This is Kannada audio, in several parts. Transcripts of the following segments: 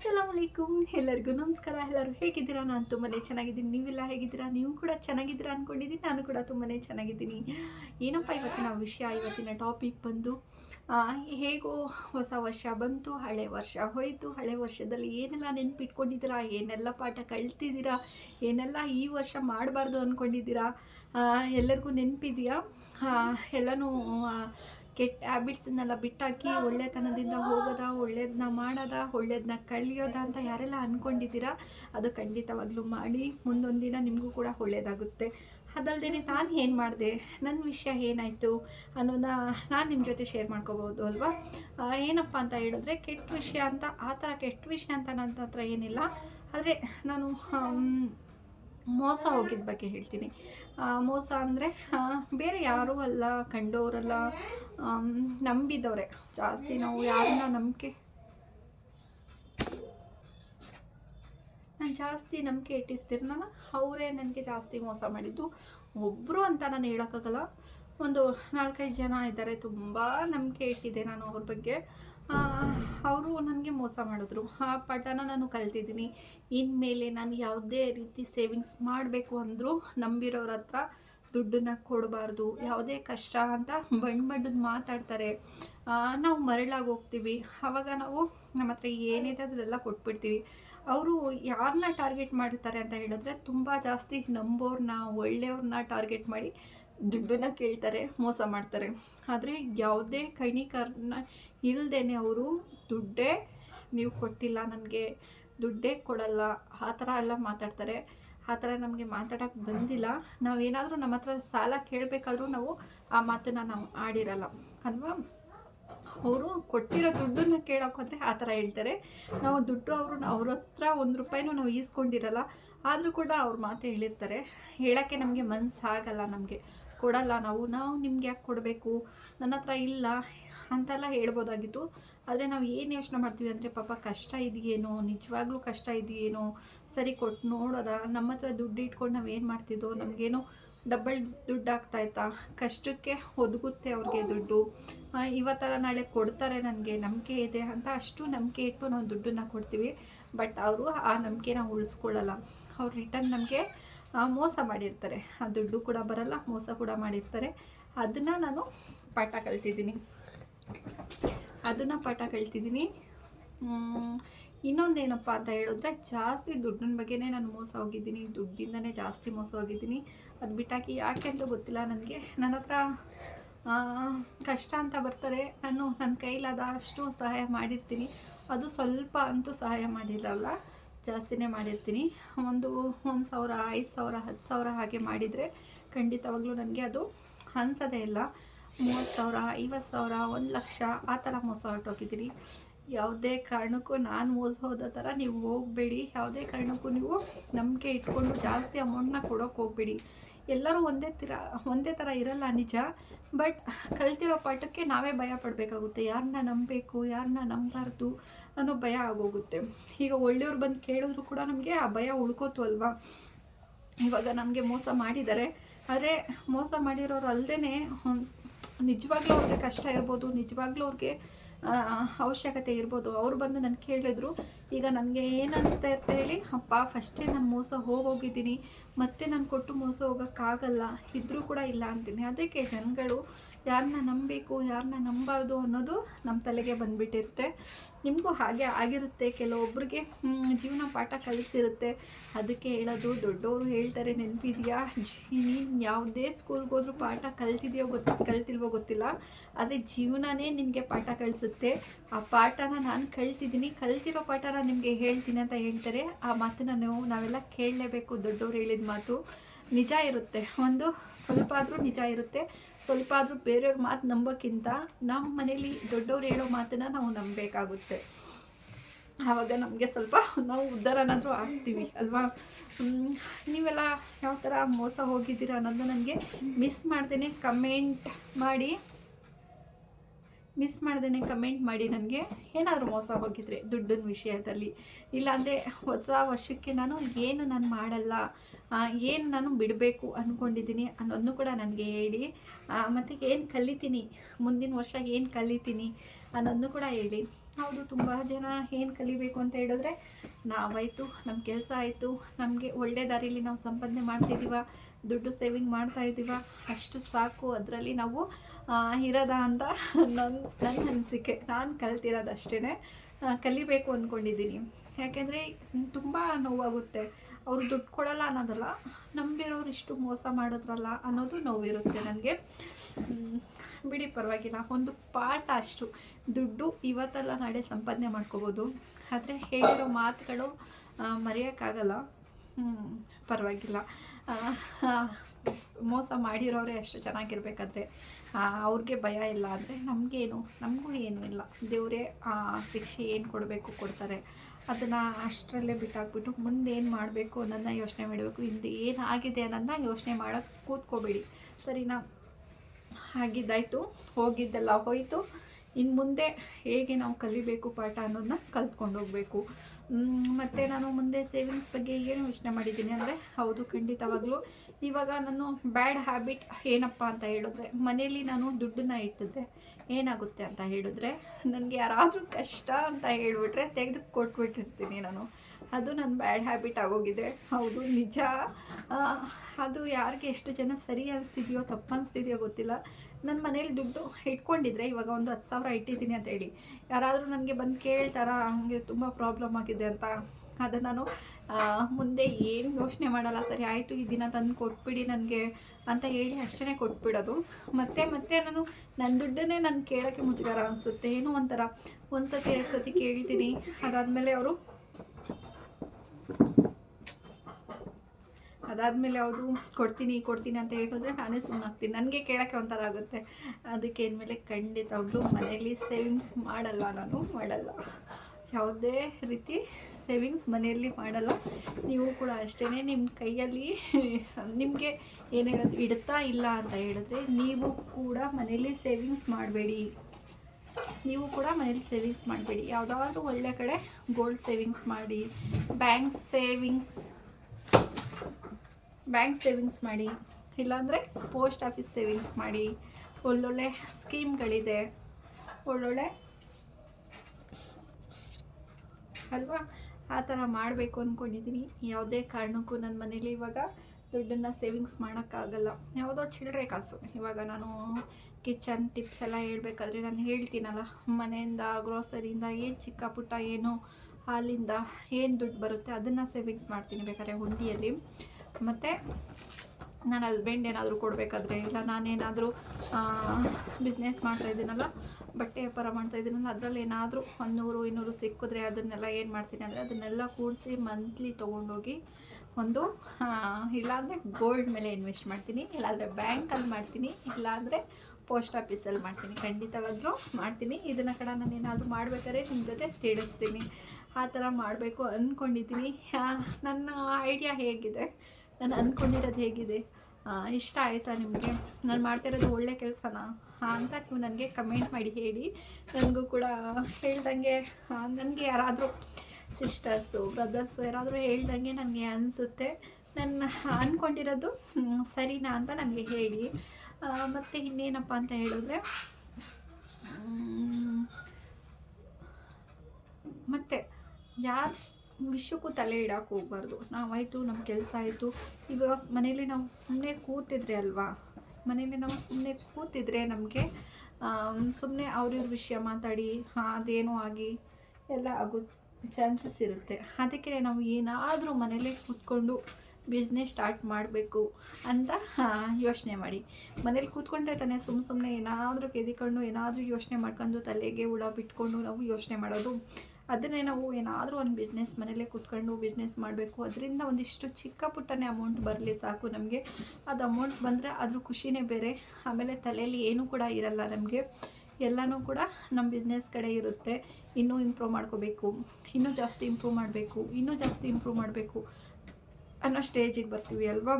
ಅಸ್ಸಲಾಮಲೈಕುಮ್ ಎಲ್ಲರಿಗೂ ನಮಸ್ಕಾರ, ಎಲ್ಲರೂ ಹೇಗಿದ್ದೀರಾ? ನಾನು ತುಂಬಾ ಚೆನ್ನಾಗಿದ್ದೀನಿ. ನೀವೆಲ್ಲ ಹೇಗಿದ್ದೀರಾ? ನೀವು ಕೂಡ ಚೆನ್ನಾಗಿದ್ದೀರಾ ಅಂದ್ಕೊಂಡಿದ್ದೀನಿ ನಾನು ಕೂಡ ತುಂಬಾ ಚೆನ್ನಾಗಿದ್ದೀನಿ. ಏನಪ್ಪ ಇವತ್ತಿನ ವಿಷಯ? ಇವತ್ತಿನ ಟಾಪಿಕ್ ಬಂದು ಹೇಗೋ ಹೊಸ ವರ್ಷ ಬಂತು, ಹಳೆ ವರ್ಷ ಹೋಯಿತು. ಹಳೆ ವರ್ಷದಲ್ಲಿ ಏನೆಲ್ಲ ನೆನ್ಪಿಟ್ಕೊಂಡಿದ್ದೀರಾ? ಏನೆಲ್ಲ ಪಾಠ ಕಳ್ತಿದ್ದೀರಾ ಏನೆಲ್ಲ ಈ ವರ್ಷ ಮಾಡಬಾರ್ದು ಅಂದ್ಕೊಂಡಿದ್ದೀರಾ ಎಲ್ಲರಿಗೂ ನೆನಪಿದೆಯಾ? ಎಲ್ಲನೂ ಕೆಟ್ಟ ಹ್ಯಾಬಿಟ್ಸನ್ನೆಲ್ಲ ಬಿಟ್ಟಾಕಿ ಒಳ್ಳೆತನದಿಂದ ಹೋಗೋದ ಒಳ್ಳೇದನ್ನ ಮಾಡೋದ ಒಳ್ಳೇದನ್ನ ಕಳಿಯೋದ ಅಂತ ಯಾರೆಲ್ಲ ಅಂದ್ಕೊಂಡಿದ್ದೀರಾ ಅದು ಖಂಡಿತವಾಗ್ಲೂ ಮಾಡಿ. ಮುಂದೊಂದು ದಿನ ನಿಮಗೂ ಕೂಡ ಒಳ್ಳೆಯದಾಗುತ್ತೆ ಅದಲ್ಲದೆ ನಾನು ಏನು ಮಾಡಿದೆ? ನನ್ನ ವಿಷಯ ಏನಾಯಿತು ಅನ್ನೋದನ್ನ ನಾನು ನಿಮ್ಮ ಜೊತೆ ಶೇರ್ ಮಾಡ್ಕೋಬೋದು ಅಲ್ವಾ? ಏನಪ್ಪ ಅಂತ ಹೇಳಿದ್ರೆ ಕೆಟ್ಟ ವಿಷಯ ಅಂತ ಆ ಥರ ಕೆಟ್ಟ ವಿಷಯ ಅಂತ ನನ್ನ ಹತ್ರ ಏನಿಲ್ಲ. ಆದರೆ ನಾನು ಮೋಸ ಹೋಗಿದ್ದ ಬಗ್ಗೆ ಹೇಳ್ತೀನಿ. ಮೋಸ ಅಂದರೆ ಬೇರೆ ಯಾರೂ ಅಲ್ಲ ಕಂಡವರಲ್ಲ ಆಮ್, ನಂಬಿದವ್ರೆ. ಜಾಸ್ತಿ ನಾವು ಯಾರನ್ನ ನಂಬಿಕೆ ನಾನು ಜಾಸ್ತಿ ನಂಬಿಕೆ ಇಟ್ಟಿರ್ತಿರ್ನಲ್ಲ, ಅವರೇ ನನಗೆ ಜಾಸ್ತಿ ಮೋಸ ಮಾಡಿದ್ದು. ಒಬ್ಬರು ಅಂತ ನಾನು ಹೇಳೋಕ್ಕಾಗಲ್ಲ. ಒಂದು ನಾಲ್ಕೈದು ಜನ ಇದ್ದಾರೆ, ತುಂಬ ನಂಬಿಕೆ ಇಟ್ಟಿದ್ದೆ ನಾನು ಅವ್ರ ಬಗ್ಗೆ. ಅವರು ನನಗೆ ಮೋಸ ಮಾಡಿದ್ರು. ಆ ಪಾಠನ ನಾನು ಕಲ್ತಿದ್ದೀನಿ. ಇನ್ಮೇಲೆ ನಾನು ಯಾವುದೇ ರೀತಿ ಸೇವಿಂಗ್ಸ್ ಮಾಡಬೇಕು ಅಂದರೂ ನಂಬಿರೋರ ಹತ್ರ ದುಡ್ಡನ್ನ ಕೊಡಬಾರ್ದು, ಯಾವುದೇ ಕಷ್ಟ ಅಂತ ಬಣ್ಣ ಬಣ್ಣದ ಮಾತಾಡ್ತಾರೆ. ನಾವು ಮರಳಾಗಿ ಹೋಗ್ತೀವಿ. ಆವಾಗ ನಾವು ನಮ್ಮ ಹತ್ರ ಏನಿದೆ ಅದನ್ನೆಲ್ಲ ಕೊಟ್ಬಿಡ್ತೀವಿ. ಅವರು ಯಾರನ್ನ ಟಾರ್ಗೆಟ್ ಮಾಡಿರ್ತಾರೆ ಅಂತ ಹೇಳಿದ್ರೆ ತುಂಬ ಜಾಸ್ತಿ ನಂಬೋರ್ನ ಒಳ್ಳೆಯವ್ರನ್ನ ಟಾರ್ಗೆಟ್ ಮಾಡಿ ದುಡ್ಡನ್ನ ಕೇಳ್ತಾರೆ, ಮೋಸ ಮಾಡ್ತಾರೆ. ಆದರೆ ಯಾವುದೇ ಕಣಿಕರನ್ನ ಇಲ್ಲದೇ ಅವರು ದುಡ್ಡೇ ನೀವು ಕೊಟ್ಟಿಲ್ಲ ನನಗೆ. ದುಡ್ಡೇ ಕೊಡಲ್ಲ, ಆ ಥರ ಎಲ್ಲ ಮಾತಾಡ್ತಾರೆ. ಆ ಥರ ನಮಗೆ ಮಾತಾಡೋಕ್ಕೆ ಬಂದಿಲ್ಲ. ನಾವೇನಾದರೂ ನಮ್ಮ ಹತ್ರ ಸಾಲ ಕೇಳಬೇಕಾದ್ರೂ ನಾವು ಆ ಮಾತನ್ನು ನಾವು ಆಡಿರಲ್ಲ, ಅಲ್ವಾ? ಅವರು ಕೊಟ್ಟಿರೋ ದುಡ್ಡನ್ನ ಕೇಳೋಕ್ಕೋದ್ರೆ ಆ ಥರ ಹೇಳ್ತಾರೆ. ನಾವು ದುಡ್ಡು ಅವರು ಅವ್ರ ಹತ್ರ ಒಂದು ರೂಪಾಯಿನೂ ನಾವು ಈಸ್ಕೊಂಡಿರಲ್ಲ, ಆದರೂ ಕೂಡ ಅವ್ರ ಮಾತು ಹೇಳಿರ್ತಾರೆ. ಹೇಳೋಕ್ಕೆ ನಮಗೆ ಮನಸ್ಸಾಗಲ್ಲ ನಮಗೆ. ಕೊಡಲ್ಲ ನಾವು. ನಾವು ನಿಮ್ಗೆ ಯಾಕೆ ಕೊಡಬೇಕು? ನನ್ನ ಹತ್ರ ಇಲ್ಲ. ಅಂತೆಲ್ಲ ಹೇಳ್ಬೋದಾಗಿತ್ತು. ಆದರೆ ನಾವು ಏನು ಯೋಚನೆ ಮಾಡ್ತೀವಿ ಅಂದರೆ, ಪಾಪ ಕಷ್ಟ ಇದೆಯೇನೋ, ನಿಜವಾಗ್ಲೂ ಕಷ್ಟ ಇದೆಯೇನೋ, ಸರಿ ಕೊಟ್ಟು ನೋಡೋದ? ನಮ್ಮ ಹತ್ರ ದುಡ್ಡು ಇಟ್ಕೊಂಡು ನಾವು ಏನು ಮಾಡ್ತಿದ್ದೋ ನಮಗೇನೋ ಡಬಲ್ ದುಡ್ಡು ಆಗ್ತಾಯ್ತಾ ಕಷ್ಟಕ್ಕೆ ಒದಗುತ್ತೆ ಅವ್ರಿಗೆ ದುಡ್ಡು. ಇವತ್ತಲ್ಲ ನಾಳೆ ಕೊಡ್ತಾರೆ ನನಗೆ, ನಂಬಿಕೆ ಇದೆ ಅಂತ ಅಷ್ಟು ನಂಬಿಕೆ ಇಟ್ಟು ನಾವು ದುಡ್ಡನ್ನ ಕೊಡ್ತೀವಿ. ಬಟ್ ಅವರು ಆ ನಂಬಿಕೆನ ಉಳಿಸ್ಕೊಳ್ಳಲ್ಲ. ಅವ್ರು ರಿಟರ್ನ್ ನಮಗೆ ಮೋಸ ಮಾಡಿರ್ತಾರೆ. ಆ ದುಡ್ಡು ಕೂಡ ಬರಲ್ಲ, ಮೋಸ ಕೂಡ ಮಾಡಿರ್ತಾರೆ. ಅದನ್ನು ನಾನು ಪಾಠ ಕಲ್ತಿದ್ದೀನಿ. ಅದನ್ನು ಪಾಠ ಇನ್ನೊಂದು ಇನ್ನೊಂದೇನಪ್ಪ ಅಂತ ಹೇಳಿದ್ರೆ ಜಾಸ್ತಿ ದುಡ್ಡಿನ ಬಗ್ಗೆನೇ ನಾನು ಮೋಸ ಹೋಗಿದ್ದೀನಿ. ದುಡ್ಡಿಂದನೇ ಜಾಸ್ತಿ ಮೋಸ ಹೋಗಿದ್ದೀನಿ. ಅದು ಬಿಟ್ಟಾಕಿ ಯಾಕೆ ಅಂತ ಗೊತ್ತಿಲ್ಲ ನನಗೆ. ನನ್ನ ಹತ್ರ ಕಷ್ಟ ಅಂತ ಬರ್ತಾರೆ. ನಾನು ನನ್ನ ಕೈಲಾದಷ್ಟು ಸಹಾಯ ಮಾಡಿರ್ತೀನಿ. ಅದು ಸ್ವಲ್ಪ ಅಂತೂ ಸಹಾಯ ಮಾಡಿರಲ್ಲ. ಜಾಸ್ತಿನೇ ಮಾಡಿರ್ತೀನಿ. ಒಂದು ಒಂದು ಸಾವಿರ, ಐದು ಸಾವಿರ, ಹತ್ತು ಸಾವಿರ ಹಾಗೆ ಮಾಡಿದರೆ ಖಂಡಿತವಾಗ್ಲೂ ನನಗೆ ಅದು ಅನ್ಸೋದೇ ಇಲ್ಲ. ಮೂವತ್ತು ಸಾವಿರ, ಐವತ್ತು ಸಾವಿರ, ಒಂದು ಲಕ್ಷ, ಆ ಥರ ಮೋಸ ಹೊರಟೋಗಿದ್ದೀರಿ. ಯಾವುದೇ ಕಾರಣಕ್ಕೂ ನಾನು ಮೋಸ ಹೋದ ಥರ ನೀವು ಹೋಗಬೇಡಿ. ಯಾವುದೇ ಕಾರಣಕ್ಕೂ ನೀವು ನಂಬಿಕೆ ಇಟ್ಕೊಂಡು ಜಾಸ್ತಿ ಅಮೌಂಟ್ನ ಕೊಡೋಕೆ ಹೋಗಬೇಡಿ. ಎಲ್ಲರೂ ಒಂದೇ ತರ, ಒಂದೇ ಥರ ಇರಲ್ಲ ನಿಜ. ಬಟ್ ಕಲ್ತಿರೋ ಪಾಠಕ್ಕೆ ನಾವೇ ಭಯ ಪಡಬೇಕಾಗುತ್ತೆ. ಯಾರನ್ನ ನಂಬಬೇಕು ಯಾರನ್ನ ನಂಬಾರ್ದು ಅನ್ನೋ ಭಯ ಆಗೋಗುತ್ತೆ. ಈಗ ಒಳ್ಳೆಯವ್ರು ಬಂದು ಕೇಳಿದ್ರು ಕೂಡ ನಮಗೆ ಆ ಭಯ ಉಳ್ಕೋತು ಅಲ್ವಾ? ಇವಾಗ ನಮಗೆ ಮೋಸ ಮಾಡಿದ್ದಾರೆ. ಆದರೆ ಮೋಸ ಮಾಡಿರೋರು ಅಲ್ಲದೆ ನಿಜವಾಗ್ಲೂ ಅವ್ರಿಗೆ ಕಷ್ಟ ಇರ್ಬೋದು, ನಿಜವಾಗ್ಲೂ ಅವ್ರಿಗೆ ಅವಶ್ಯಕತೆ ಇರ್ಬೋದು. ಅವ್ರು ಬಂದು ನಾನು ಕೇಳಿದ್ರು, ಈಗ ನನಗೆ ಏನು ಅನಿಸ್ತಾ ಇರ್ತಾ ಹೇಳಿ? ಅಪ್ಪ ಫಸ್ಟೇ ನಾನು ಮೋಸ ಹೋಗೋಗಿದ್ದೀನಿ. ಮತ್ತೆ ನಾನು ಕೊಟ್ಟು ಮೋಸ ಹೋಗೋಕ್ಕಾಗಲ್ಲ. ಇದ್ದರೂ ಕೂಡ ಇಲ್ಲ ಅಂತೀನಿ. ಅದಕ್ಕೆ ಜನಗಳು ಯಾರನ್ನ ನಂಬಬೇಕು ಯಾರನ್ನ ನಂಬಾರ್ದು ಅನ್ನೋದು ನಮ್ಮ ತಲೆಗೆ ಬಂದುಬಿಟ್ಟಿರುತ್ತೆ. ನಿಮಗೂ ಹಾಗೆ ಆಗಿರುತ್ತೆ. ಕೆಲವೊಬ್ರಿಗೆ ಹ್ಮ್, ಜೀವನ ಪಾಠ ಕಲಿಸಿರುತ್ತೆ. ಅದಕ್ಕೆ ಹೇಳೋದು ದೊಡ್ಡವರು ಹೇಳ್ತಾರೆ ನೆನಪಿದೆಯಾ? ನೀನು ಯಾವುದೇ ಸ್ಕೂಲ್ಗೆ ಹೋದ್ರೂ ಪಾಠ ಕಲ್ತಿದೆಯೋ ಗೊತ್ತ ಕಲ್ತಿಲ್ವೋ ಗೊತ್ತಿಲ್ಲ. ಆದರೆ ಜೀವನನೇ ನಿನಗೆ ಪಾಠ ಕಲಿಸುತ್ತೆ. ಆ ಪಾಠನ ನಾನು ಕಲ್ತಿದ್ದೀನಿ ಕಲ್ತಿರೋ ಪಾಠನ ನಿಮಗೆ ಹೇಳ್ತೀನಿ ಅಂತ ಹೇಳ್ತಾರೆ. ಆ ಮಾತನ್ನು ನಾವು ನಾವೆಲ್ಲ ಕೇಳಲೇಬೇಕು. ದೊಡ್ಡವ್ರು ಹೇಳಿದ ಮಾತು. ನಿಜ ಇರುತ್ತೆ. ಒಂದು ಸ್ವಲ್ಪ ಆದರೂ ನಿಜ ಇರುತ್ತೆ. ಸ್ವಲ್ಪ ಆದರೂ ಬೇರೆಯವ್ರ ಮಾತು ನಂಬೋಕ್ಕಿಂತ ನಮ್ಮ ಮನೇಲಿ ದೊಡ್ಡವ್ರು ಹೇಳೋ ಮಾತನ್ನು ನಾವು ನಂಬಬೇಕಾಗುತ್ತೆ. ಆವಾಗ ನಮಗೆ ಸ್ವಲ್ಪ ನಾವು ಉದ್ಧಾರನಾದರೂ ಆಗ್ತೀವಿ, ಅಲ್ವಾ? ನೀವೆಲ್ಲ ಯಾವ ಥರ ಮೋಸ ಹೋಗಿದ್ದೀರಾ ಅನ್ನೋದು ನನಗೆ ಮಿಸ್ ಮಾಡ್ದೇನೆ ಕಮೆಂಟ್ ಮಾಡಿ. ಮಿಸ್ ಮಾಡ್ದೇ ಕಮೆಂಟ್ ಮಾಡಿ ನನಗೆ. ಏನಾದರೂ ಮೋಸ ಹೋಗಿದ್ರೆ ದುಡ್ಡಿನ ವಿಷಯದಲ್ಲಿ. ಇಲ್ಲಾಂದರೆ ಹೊಸ ವರ್ಷಕ್ಕೆ ನಾನು ಏನು ನಾನು ಮಾಡಲ್ಲ ಏನು ನಾನು ಬಿಡಬೇಕು ಅಂದ್ಕೊಂಡಿದ್ದೀನಿ ಅನ್ನೋದನ್ನು ಕೂಡ ನನಗೆ ಹೇಳಿ. ಮತ್ತು ಏನು ಕಲಿತೀನಿ, ಮುಂದಿನ ವರ್ಷ ಏನು ಕಲಿತೀನಿ ಅನ್ನೋದನ್ನು ಕೂಡ ಹೇಳಿ. ಹೌದು, ತುಂಬ ಜನ ಏನು ಕಲಿಬೇಕು ಅಂತ ಹೇಳಿದ್ರೆ ನಾವಾಯಿತು ನಮ್ಮ ಕೆಲಸ ಆಯಿತು, ನಮಗೆ ಒಳ್ಳೆ ದಾರಿಲಿ ನಾವು ಸಂಪಾದನೆ ಮಾಡ್ತಿದ್ದೀವ ದುಡ್ಡು ಸೇವಿಂಗ್ ಮಾಡ್ತಾ ಇದ್ದೀವ ಅಷ್ಟು ಸಾಕು, ಅದರಲ್ಲಿ ನಾವು ಇರೋದ ಅಂತ ನನ್ನ ನನ್ನ ಅನಿಸಿಕೆ. ನಾನು ಕಲ್ತಿರೋದು ಅಷ್ಟೇ ಕಲಿಬೇಕು ಅಂದ್ಕೊಂಡಿದ್ದೀನಿ ಯಾಕೆಂದರೆ ತುಂಬ ನೋವಾಗುತ್ತೆ. ಅವ್ರು ದುಡ್ಡು ಕೊಡಲ್ಲ ಅನ್ನೋದಲ್ಲ, ನಂಬಿರೋರು ಇಷ್ಟು ಮೋಸ ಮಾಡಿದ್ರಲ್ಲ ಅನ್ನೋದು ನೋವಿರುತ್ತೆ ನನಗೆ. ಬಿಡಿ ಪರವಾಗಿಲ್ಲ, ಒಂದು ಪಾಠ ಅಷ್ಟು. ದುಡ್ಡು ಇವತ್ತೆಲ್ಲ ನಾಳೆ ಸಂಪಾದನೆ ಮಾಡ್ಕೋಬೋದು. ಆದರೆ ಹೇಳಿರೋ ಮಾತುಗಳು ಮರೆಯೋಕ್ಕಾಗಲ್ಲ. ಪರವಾಗಿಲ್ಲ. ಮೋಸ ಮಾಡಿರೋರೇ ಅಷ್ಟು ಚೆನ್ನಾಗಿರ್ಬೇಕಾದ್ರೆ ಅವ್ರಿಗೆ ಭಯ ಇಲ್ಲ ಅಂದರೆ ನಮಗೇನು, ನಮಗೂ ಏನೂ ಇಲ್ಲ. ದೇವರೇ ಶಿಕ್ಷೆ ಏನು ಕೊಡಬೇಕು ಕೊಡ್ತಾರೆ. ಅದನ್ನು ಅಷ್ಟರಲ್ಲೇ ಬಿಟ್ಟಾಕ್ಬಿಟ್ಟು ಮುಂದೆ ಏನು ಮಾಡಬೇಕು ಅನ್ನೋದನ್ನ ಯೋಚನೆ ಮಾಡಬೇಕು. ಹಿಂದೆ ಆಗಿದೆ ಅನ್ನೋದನ್ನ ಯೋಚನೆ ಮಾಡೋಕ್ಕೆ ಕೂತ್ಕೋಬೇಡಿ. ಸರಿನಾ? ಆಗಿದ್ದಾಯಿತು ಹೋಗಿದ್ದೆಲ್ಲ ಹೋಯಿತು. ಇನ್ನು ಮುಂದೆ ಹೇಗೆ ನಾವು ಕಲಿಬೇಕು ಪಾಠ ಅನ್ನೋದನ್ನ ಕಲ್ತ್ಕೊಂಡು ಹೋಗಬೇಕು. ಮತ್ತು ನಾನು ಮುಂದೆ ಸೇವಿಂಗ್ಸ್ ಬಗ್ಗೆ ಏನು ಯೋಚನೆ ಮಾಡಿದ್ದೀನಿ ಅಂದರೆ, ಹೌದು, ಖಂಡಿತವಾಗ್ಲೂ. ಇವಾಗ ನಾನು ಬ್ಯಾಡ್ ಹ್ಯಾಬಿಟ್ ಏನಪ್ಪ ಅಂತ ಹೇಳಿದ್ರೆ ಮನೇಲಿ ನಾನು ದುಡ್ಡನ್ನ ಇಟ್ಟಿದ್ರೆ ಏನಾಗುತ್ತೆ ಅಂತ ಹೇಳಿದ್ರೆ, ನನಗೆ ಯಾರಾದರೂ ಕಷ್ಟ ಅಂತ ಹೇಳಿಬಿಟ್ರೆ ತೆಗೆದು ಕೊಟ್ಬಿಟ್ಟಿರ್ತೀನಿ ನಾನು. ಅದು ನನ್ನ ಬ್ಯಾಡ್ ಹ್ಯಾಬಿಟ್ ಆಗೋಗಿದೆ. ಹೌದು, ನಿಜ. ಅದು ಯಾರಿಗೆ ಎಷ್ಟು ಜನ ಸರಿ ಅನಿಸ್ತಿದೆಯೋ ತಪ್ಪು ಅನಿಸ್ತಿದೆಯೋ ಗೊತ್ತಿಲ್ಲ. ನನ್ನ ಮನೇಲಿ ದುಡ್ಡು ಇಟ್ಕೊಂಡಿದ್ರೆ ಇವಾಗ ಒಂದು ಹತ್ತು ಸಾವಿರ ಇಟ್ಟಿದ್ದೀನಿ ಅಂತ ಹೇಳಿ. ಯಾರಾದರೂ ನನಗೆ ಬಂದು ಕೇಳ್ತಾರಾ, ಹಂಗೆ ತುಂಬ ಪ್ರಾಬ್ಲಮ್ ಆಗಿದೆ ಅಂತ. ಅದನ್ನು ನಾನು ಮುಂದೆ ಏನು ಯೋಚನೆ ಮಾಡಲ್ಲ. ಸರಿ, ಆಯಿತು, ಈ ದಿನ ತಂದು ಕೊಟ್ಬಿಡಿ ನನಗೆ ಅಂತ ಹೇಳಿ ಅಷ್ಟೇ ಕೊಟ್ಬಿಡೋದು. ಮತ್ತೆ ಮತ್ತೆ ನಾನು ನನ್ನ ದುಡ್ಡನ್ನೇ ನಾನು ಕೇಳೋಕ್ಕೆ ಮುಜುಗರ ಅನಿಸುತ್ತೆ. ಏನೋ ಒಂಥರ. ಒಂದು ಸತಿ ಎರಡು ಸತಿ ಕೇಳ್ತೀನಿ. ಅದಾದಮೇಲೆ ಅವರು ಅದಾದಮೇಲೆ ಅವರು ಕೊಡ್ತೀನಿ ಕೊಡ್ತೀನಿ ಅಂತ ಹೇಳಿದ್ರೆ ನಾನೇ ಸುಮ್ಮನಾಗ್ತೀನಿ ನನಗೆ ಕೇಳೋಕ್ಕೆ ಒಂಥರ ಆಗುತ್ತೆ. ಅದಕ್ಕೆ ಇನ್ಮೇಲೆ ಖಂಡಿತವಾಗ್ಲೂ ಮನೆಯಲ್ಲಿ ಸೇವಿಂಗ್ಸ್ ಮಾಡಲ್ಲ ನಾನು? ಮಾಡಲ್ಲ. ಯಾವುದೇ ರೀತಿ ಸೇವಿಂಗ್ಸ್ ಮನೆಯಲ್ಲಿ ಮಾಡಲ್ಲ. ನೀವು ಕೂಡ ಅಷ್ಟೇ ನಿಮ್ಮ ಕೈಯಲ್ಲಿ ನಿಮಗೆ ಏನು ಹೇಳೋದು, ಇಡ್ತಾ ಇಲ್ಲ ಅಂತ ಹೇಳಿದ್ರೆ ನೀವು ಕೂಡ ಮನೆಯಲ್ಲಿ ಸೇವಿಂಗ್ಸ್ ಮಾಡಬೇಡಿ. ನೀವು ಕೂಡ ಮನೇಲಿ ಸೇವಿಂಗ್ಸ್ ಮಾಡಬೇಡಿ. ಯಾವುದಾದ್ರೂ ಒಳ್ಳೆ ಕಡೆ ಗೋಲ್ಡ್ ಸೇವಿಂಗ್ಸ್ ಮಾಡಿ ಬ್ಯಾಂಕ್ ಸೇವಿಂಗ್ಸ್ ಬ್ಯಾಂಕ್ ಸೇವಿಂಗ್ಸ್ ಮಾಡಿ, ಇಲ್ಲಾಂದರೆ ಪೋಸ್ಟ್ ಆಫೀಸ್ ಸೇವಿಂಗ್ಸ್ ಮಾಡಿ, ಒಳ್ಳೊಳ್ಳೆ ಸ್ಕೀಮ್ಗಳಿದೆ. ಒಳ್ಳೊಳ್ಳೆ ಅಲ್ವಾ? ಆ ಥರ ಮಾಡಬೇಕು ಅಂದ್ಕೊಂಡಿದ್ದೀನಿ ಯಾವುದೇ ಕಾರಣಕ್ಕೂ ನನ್ನ ಮನೇಲಿ ಇವಾಗ ದುಡ್ಡನ್ನು ಸೇವಿಂಗ್ಸ್ ಮಾಡೋಕ್ಕಾಗಲ್ಲ. ಯಾವುದೋ ಚಿಲ್ಲರೆ ಕಾಸು. ಇವಾಗ ನಾನು ಕಿಚನ್ ಟಿಪ್ಸ್ ಎಲ್ಲ ಹೇಳ್ಬೇಕಾದ್ರೆ ನಾನು ಹೇಳ್ತೀನಲ್ಲ, ಮನೆಯಿಂದ, ಗ್ರೋಸರಿಯಿಂದ, ಏನು ಚಿಕ್ಕ ಪುಟ್ಟ, ಏನು ಹಾಲಿಂದ ಏನು ದುಡ್ಡು ಬರುತ್ತೆ ಅದನ್ನು ಸೇವಿಂಗ್ಸ್ ಮಾಡ್ತೀನಿ ಬೇಕಾದ್ರೆ ಹುಂಡಿಯಲ್ಲಿ. ಮತ್ತು ನನ್ನ ಹಸ್ಬೆಂಡ್ ಏನಾದರೂ ಕೊಡಬೇಕಾದ್ರೆ, ಇಲ್ಲ ನಾನೇನಾದರೂ ಬಿಸ್ನೆಸ್ ಮಾಡ್ತಾಯಿದ್ದೀನಲ್ಲ ಬಟ್ಟೆ ವ್ಯಾಪಾರ ಮಾಡ್ತಾಯಿದ್ದೀನಲ್ಲ ಅದರಲ್ಲಿ ಏನಾದರೂ ಒಂದು ನೂರು ಇನ್ನೂರು ಸಿಕ್ಕಿದ್ರೆ ಅದನ್ನೆಲ್ಲ ಏನು ಮಾಡ್ತೀನಿ ಅಂದರೆ ಅದನ್ನೆಲ್ಲ ಕೂಡಿಸಿ ಮಂತ್ಲಿ ತೊಗೊಂಡೋಗಿ ಒಂದು ಇಲ್ಲಾಂದರೆ ಗೋಲ್ಡ್ ಮೇಲೆ ಇನ್ವೆಸ್ಟ್ ಮಾಡ್ತೀನಿ, ಇಲ್ಲಾಂದರೆ ಬ್ಯಾಂಕಲ್ಲಿ ಮಾಡ್ತೀನಿ, ಇಲ್ಲಾಂದರೆ ಪೋಸ್ಟ್ ಆಫೀಸಲ್ಲಿ ಮಾಡ್ತೀನಿ. ಖಂಡಿತವಾಗ್ಲೂ ಮಾಡ್ತೀನಿ. ಇದನ್ನು ಕಡೆ ನಾನು ಏನಾದರೂ ಮಾಡಬೇಕಾದ್ರೆ ನಿಮ್ಮ ಜೊತೆ ತಿಳಿಸ್ತೀನಿ. ಆ ಥರ ಮಾಡಬೇಕು ಅಂದ್ಕೊಂಡಿದ್ದೀನಿ ನನ್ನ ಐಡಿಯಾ ಹೇಗಿದೆ? ನಾನು ಅಂದ್ಕೊಂಡಿರೋದು ಹೇಗಿದೆ? ಇಷ್ಟ ಆಯಿತಾ ನಿಮಗೆ? ನಾನು ಮಾಡ್ತಿರೋದು ಒಳ್ಳೆ ಕೆಲಸನಾ? ಅಂತ ನೀವು ನನಗೆ ಕಮೆಂಟ್ ಮಾಡಿ ಹೇಳಿ. ನನಗೂ ಕೂಡ ಹೇಳ್ದಂಗೆ ನನಗೆ ಯಾರಾದರೂ ಸಿಸ್ಟರ್ಸು ಬ್ರದರ್ಸು ಯಾರಾದರೂ ಹೇಳ್ದಂಗೆ ನನಗೆ ಅನಿಸುತ್ತೆ. ನನ್ನ ಅಂದ್ಕೊಂಡಿರೋದು ಸರಿನಾ ಅಂತ ನನಗೆ ಹೇಳಿ. ಮತ್ತು ಇನ್ನೇನಪ್ಪ ಅಂತ ಹೇಳಿದ್ರೆ ಮತ್ತೆ ಯಾರು ವಿಷಯಕ್ಕೂ ತಲೆ ಇಡೋಕ್ಕೆ ಹೋಗ್ಬಾರ್ದು. ನಾವಾಯಿತು ನಮ್ಮ ಕೆಲಸ ಆಯಿತು. ಇವಾಗ ಮನೇಲಿ ನಾವು ಸುಮ್ಮನೆ ಕೂತಿದ್ರೆ ಅಲ್ವಾ? ಮನೇಲಿ ನಾವು ಸುಮ್ಮನೆ ಕೂತಿದ್ರೆ ನಮಗೆ ಸುಮ್ಮನೆ ಅವ್ರಿವ್ರ ವಿಷಯ ಮಾತಾಡಿ, ಹಾಂ, ಅದೇನೋ ಆಗಿ ಎಲ್ಲ ಆಗೋ ಚಾನ್ಸಸ್ ಇರುತ್ತೆ. ಅದಕ್ಕೆ ನಾವು ಏನಾದರೂ ಮನೇಲೇ ಕೂತ್ಕೊಂಡು ಬಿಸ್ನೆಸ್ ಸ್ಟಾರ್ಟ್ ಮಾಡಬೇಕು ಅಂತ ಯೋಚನೆ ಮಾಡಿ. ಮನೇಲಿ ಕೂತ್ಕೊಂಡ್ರೆ ತಾನೇ ಸುಮ್ಮ ಸುಮ್ಮನೆ ಏನಾದರೂ ಕೆದಿಕೊಂಡು ಏನಾದರೂ ಯೋಚನೆ ಮಾಡ್ಕೊಂಡು ತಲೆಗೆ ಹುಳ ಬಿಟ್ಕೊಂಡು ನಾವು ಯೋಚನೆ ಮಾಡೋದು ಅದನ್ನೇ ನಾವು ಏನಾದರೂ ಒಂದು ಬಿಸ್ನೆಸ್ ಮನೇಲೇ ಕೂತ್ಕೊಂಡು ಬಿಸ್ನೆಸ್ ಮಾಡಬೇಕು. ಅದರಿಂದ ಒಂದಿಷ್ಟು ಚಿಕ್ಕ ಪುಟ್ಟನೇ ಅಮೌಂಟ್ ಬರಲಿ ಸಾಕು ನಮಗೆ. ಅದು ಅಮೌಂಟ್ ಬಂದರೆ ಅದ್ರ ಖುಷಿನೇ ಬೇರೆ. ಆಮೇಲೆ ತಲೆಯಲ್ಲಿ ಏನೂ ಕೂಡ ಇರಲ್ಲ ನಮಗೆ. ಎಲ್ಲನೂ ಕೂಡ ನಮ್ಮ ಬಿಸ್ನೆಸ್ ಕಡೆ ಇರುತ್ತೆ. ಇನ್ನೂ ಇಂಪ್ರೂವ್ ಮಾಡ್ಕೋಬೇಕು. ಇನ್ನೂ ಜಾಸ್ತಿ ಇಂಪ್ರೂವ್ ಮಾಡಬೇಕು. ಇನ್ನೂ ಜಾಸ್ತಿ ಇಂಪ್ರೂವ್ ಮಾಡಬೇಕು ಅನ್ನೋ ಸ್ಟೇಜಿಗೆ ಬರ್ತೀವಿ ಅಲ್ವಾ?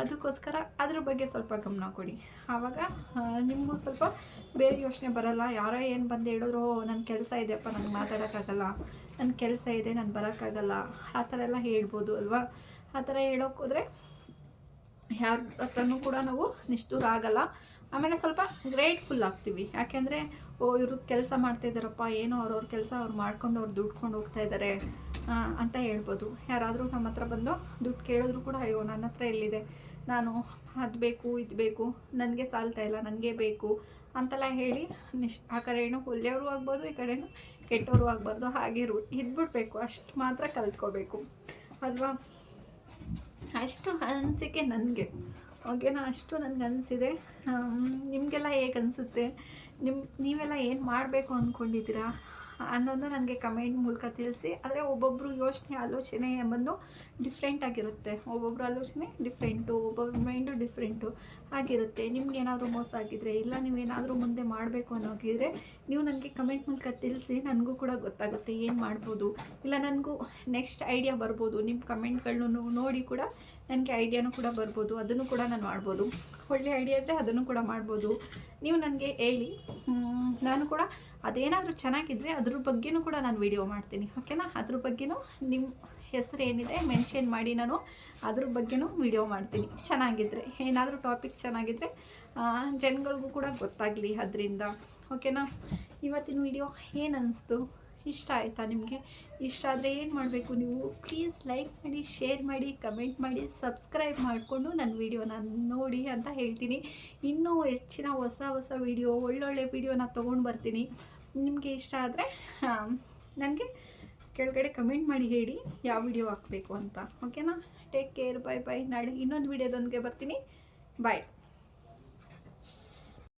ಅದಕ್ಕೋಸ್ಕರ ಅದ್ರ ಬಗ್ಗೆ ಸ್ವಲ್ಪ ಗಮನ ಕೊಡಿ. ಆವಾಗ ನಿಮಗೂ ಸ್ವಲ್ಪ ಬೇರೆ ಯೋಚನೆ ಬರಲ್ಲ. ಯಾರೋ ಏನು ಬಂದು ಹೇಳಿದ್ರು ನನ್ನ ಕೆಲಸ ಇದೆಯಪ್ಪ ನನಗೆ ಮಾತಾಡೋಕ್ಕಾಗಲ್ಲ. ನನ್ನ ಕೆಲಸ ಇದೆ, ನಾನು ಬರೋಕ್ಕಾಗಲ್ಲ. ಆ ಥರ ಎಲ್ಲ ಹೇಳ್ಬೋದು ಅಲ್ವಾ? ಆ ಥರ ಹೇಳೋಕೆ ಹೋದರೆ ಯಾರ ಹತ್ರನೂ ಕೂಡ ನಾವು ನಿಷ್ಠೂರ ಆಗಲ್ಲ. ಆಮೇಲೆ ಸ್ವಲ್ಪ ಗ್ರೇಟ್ಫುಲ್ ಆಗ್ತೀವಿ. ಯಾಕೆಂದರೆ, ಓ, ಇವರು ಕೆಲಸ ಮಾಡ್ತಾಯಿದ್ದಾರಪ್ಪ ಏನೋ ಅವ್ರವ್ರ ಕೆಲಸ ಅವ್ರು ಮಾಡ್ಕೊಂಡು ಅವ್ರು ದುಡ್ಕೊಂಡು ಹೋಗ್ತಾ ಇದ್ದಾರೆ ಅಂತ ಹೇಳ್ಬೋದು. ಯಾರಾದರೂ ನಮ್ಮ ಹತ್ರ ಬಂದು ದುಡ್ಡು ಕೇಳಿದ್ರು ಕೂಡ, ಅಯ್ಯೋ, ನನ್ನ ಹತ್ರ ಎಲ್ಲಿದೆ? ನಾನು ಅದು ಬೇಕು, ಇದು ಬೇಕು, ನನಗೆ ಸಾಲ್ತಾ ಇಲ್ಲ ನನಗೆ ಬೇಕು, ಅಂತೆಲ್ಲ ಹೇಳಿ ನಿಶ್, ಆ ಕಡೆಯೂ ಒಳ್ಳೆಯವರು ಆಗ್ಬೋದು, ಈ ಕಡೆಯೂ ಕೆಟ್ಟವರು ಆಗ್ಬಾರ್ದು. ಹಾಗೆ ರೂ ಇದ್ಬಿಡ್ಬೇಕು. ಅಷ್ಟು ಮಾತ್ರ ಕಲ್ತ್ಕೋಬೇಕು. ಅಲ್ವಾ? ಅಷ್ಟು ಅನಿಸಿಕೆ ನನಗೆ. ಓಕೆನಾ ಅಷ್ಟು ನನಗೆ ಅನಿಸಿದೆ. ನಿಮಗೆಲ್ಲ ಹೇಗೆ ಅನಿಸುತ್ತೆ? ನಿಮ್ಮ ನೀವೆಲ್ಲ ಏನು ಮಾಡಬೇಕು ಅಂದ್ಕೊಂಡಿದ್ದೀರಾ ಅನ್ನೋದನ್ನ ನನಗೆ ಕಮೆಂಟ್ ಮೂಲಕ ತಿಳಿಸಿ. ಆದರೆ ಒಬ್ಬೊಬ್ಬರು ಯೋಚನೆ, ಆಲೋಚನೆ ಎಂಬುದು ಡಿಫ್ರೆಂಟ್ ಆಗಿರುತ್ತೆ. ಒಬ್ಬೊಬ್ಬರು ಆಲೋಚನೆ ಡಿಫ್ರೆಂಟು ಒಬ್ಬೊಬ್ಬರ ಮೈಂಡು ಡಿಫ್ರೆಂಟು ಆಗಿರುತ್ತೆ. ನಿಮ್ಗೆ ಏನಾದರೂ ಮೋಸ ಆಗಿದ್ರೆ, ಇಲ್ಲ ನೀವೇನಾದರೂ ಮುಂದೆ ಮಾಡಬೇಕು ಅನ್ನೋಗಿದ್ರೆ ನೀವು ನನಗೆ ಕಮೆಂಟ್ ಮೂಲಕ ತಿಳಿಸಿ, ನನಗೂ ಕೂಡ ಗೊತ್ತಾಗುತ್ತೆ ಏನು ಮಾಡ್ಬೋದು. ಇಲ್ಲ ನನಗೂ ನೆಕ್ಸ್ಟ್ ಐಡಿಯಾ ಬರ್ಬೋದು. ನಿಮ್ಮ ಕಮೆಂಟ್ಗಳನ್ನು ನೋಡಿ ಕೂಡ ನನಗೆ ಐಡಿಯಾನು ಕೂಡ ಬರ್ಬೋದು. ಅದನ್ನು ಕೂಡ ನಾನು ಮಾಡ್ಬೋದು. ಒಳ್ಳೆ ಐಡಿಯಾ ಇದ್ದರೆ ಅದನ್ನು ಕೂಡ ಮಾಡ್ಬೋದು. ನೀವು ನನಗೆ ಹೇಳಿ. ನಾನು ಕೂಡ ಅದೇನಾದರೂ ಚೆನ್ನಾಗಿದ್ದರೆ ಅದ್ರ ಬಗ್ಗೆನೂ ಕೂಡ ನಾನು ವಿಡಿಯೋ ಮಾಡ್ತೀನಿ. ಓಕೆನಾ ಅದ್ರ ಬಗ್ಗೆನೂ ನಿಮ್ಮ ಹೆಸರು ಏನಿದೆ ಮೆನ್ಷನ್ ಮಾಡಿ ನಾನು ಅದ್ರ ಬಗ್ಗೆನೂ ವಿಡಿಯೋ ಮಾಡ್ತೀನಿ. ಚೆನ್ನಾಗಿದ್ದರೆ ಏನಾದರೂ ಟಾಪಿಕ್ ಚೆನ್ನಾಗಿದ್ದರೆ ಜನಗಳಿಗೂ ಕೂಡ ಗೊತ್ತಾಗಲಿ ಅದರಿಂದ. ಓಕೆನಾ ಇವತ್ತಿನ ವಿಡಿಯೋ ಏನು ಅನ್ನಿಸ್ತು ಇಷ್ಟ ಆಯಿತಾ ನಿಮಗೆ? ಇಷ್ಟ ಆದರೆ ಏನು ಮಾಡಬೇಕು ನೀವು? ಪ್ಲೀಸ್ ಲೈಕ್ ಮಾಡಿ ಶೇರ್ ಮಾಡಿ ಕಮೆಂಟ್ ಮಾಡಿ ಸಬ್ಸ್ಕ್ರೈಬ್ ಮಾಡಿಕೊಂಡು ನನ್ನ ವಿಡಿಯೋನ ನೋಡಿ ಅಂತ ಹೇಳ್ತೀನಿ. ಇನ್ನೂ ಹೆಚ್ಚಿನ ಹೊಸ ಹೊಸ ವಿಡಿಯೋ ಒಳ್ಳೊಳ್ಳೆ ವಿಡಿಯೋನ ತೊಗೊಂಡು ಬರ್ತೀನಿ. ನಿಮಗೆ ಇಷ್ಟ ಆದರೆ ನನಗೆ ಕೆಳಗಡೆ ಕಮೆಂಟ್ ಮಾಡಿ ಹೇಳಿ ಯಾವ ವಿಡಿಯೋ ಹಾಕಬೇಕು ಅಂತ. ಓಕೆನಾ ಟೇಕ್ ಕೇರ್ ಬೈ ಬಾಯ್ ನಾಳೆ ಇನ್ನೊಂದು ವಿಡಿಯೋದೊಂದಿಗೆ ಬರ್ತೀನಿ. ಬಾಯ್